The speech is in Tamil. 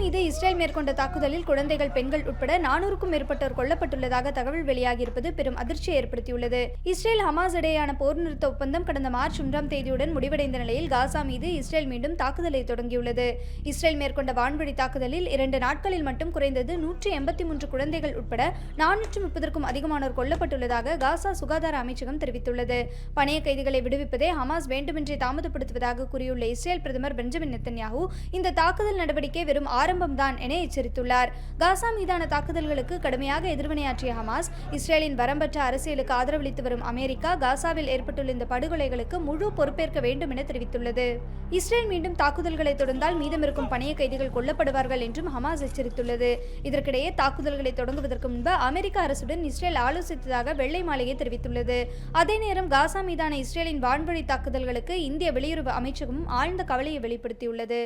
மீது இஸ்ரேல் மேற்கொண்ட தாக்குதலில் குழந்தைகள் பெண்கள் உட்பட நானூறுக்கும் மேற்பட்டோர் கொல்லப்பட்டுள்ளதாக தகவல் வெளியாகியிருப்பது பெரும் அதிர்ச்சியை ஏற்படுத்தியுள்ளது. இஸ்ரேல் ஹமாஸ் இடையேயான போர் நிறுத்த ஒப்பந்தம் கடந்த மார்ச் ஒன்றாம் தேதியுடன் முடிவடைந்த நிலையில் காசா மீது இஸ்ரேல் மீண்டும் தாக்குதலை தொடங்கியுள்ளது. இஸ்ரேல் மேற்கொண்ட வான்வழி தாக்குதலில் இரண்டு நாட்களில் மட்டும் குறைந்தது நூற்றி எண்பத்தி மூன்று குழந்தைகள் உட்பட நானூற்று முப்பதற்கும் அதிகமானோர் கொல்லப்பட்டுள்ளதாக காசா சுகாதார அமைச்சகம் தெரிவித்துள்ளது. பணைய கைதிகளை விடுவிப்பதே ஹமாஸ் வேண்டுமென்றே தாமதப்படுத்துவதாக கூறியுள்ள இஸ்ரேல் பிரதமர் பெஞ்சமின் நெத்தன்யாகு இந்த தாக்குதல் நடவடிக்கை வெறும் ஆரம்பம்தான் என எச்சரித்துள்ளார். காசா மீதான தாக்குதல்களுக்கு கடுமையாக எதிர்வினையாற்றிய ஹமாஸ் இஸ்ரேலின் வரம்பற்ற அரசியலுக்கு ஆதரவளித்து வரும் அமெரிக்கா காசாவில் ஏற்பட்டுள்ள இந்த படுகொலைகளுக்கு முழு பொறுப்பேற்க வேண்டும் என தெரிவித்துள்ளது. இஸ்ரேல் மீண்டும் தாக்குதல்களை தொடர்ந்தால் மீதமிருக்கும் பணைய கைதிகள் கொல்லப்படுவார்கள் என்றும் ஹமாஸ் எச்சரித்துள்ளது. இதற்கிடையே தாக்குதல்களை தொடங்குவதற்கு முன்பு அமெரிக்க அரசுடன் இஸ்ரேல் ஆலோசித்ததாக வெள்ளை மாளிகை தெரிவித்துள்ளது. அதே நேரம் காசா மீதான இஸ்ரேலின் வான்வழி தாக்குதல்களுக்கு இந்திய வெளியுறவு அமைச்சகமும் ஆழ்ந்த கவலையை வெளிப்படுத்தியுள்ளது.